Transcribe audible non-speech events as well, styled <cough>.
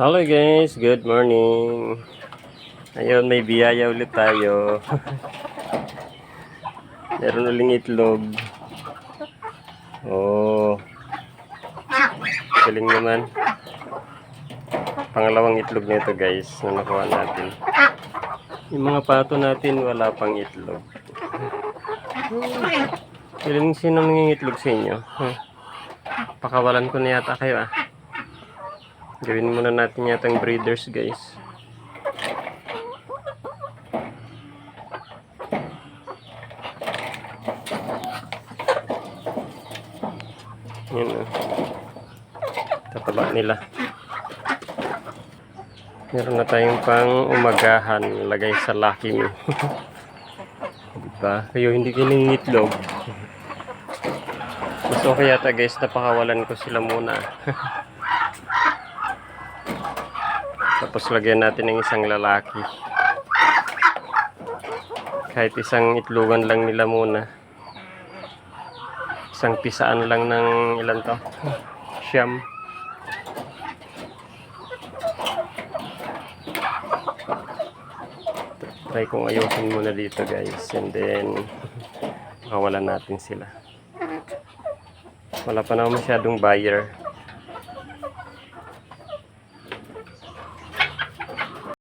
Hello guys, good morning. Ayun, may biyaya ulit tayo. <laughs> Meron uling itlog. Oh. Galing naman. Pangalawang itlog nito guys, na nakuha natin. Yung mga pato natin, wala pang itlog. Galing sino nangingitlog sa inyo? Pakawalan ko na yata kayo ah. Gawin muna natin yatang breeders guys. Yun o. Tataba nila. Meron na tayong pang umagahan. Lagay sa Lucky Me. <laughs> diba? Kayo hindi kiningitlog. Mas okay yata guys napakawalan ko sila muna. <laughs> Tapos lagyan natin ng isang lalaki. Kahit isang itlogan lang nila muna. Isang pisaan lang ng ilan to? Siyam. Try kong ayusin muna dito guys. And then, makawalan natin sila. Wala pa naman masyadong buyer.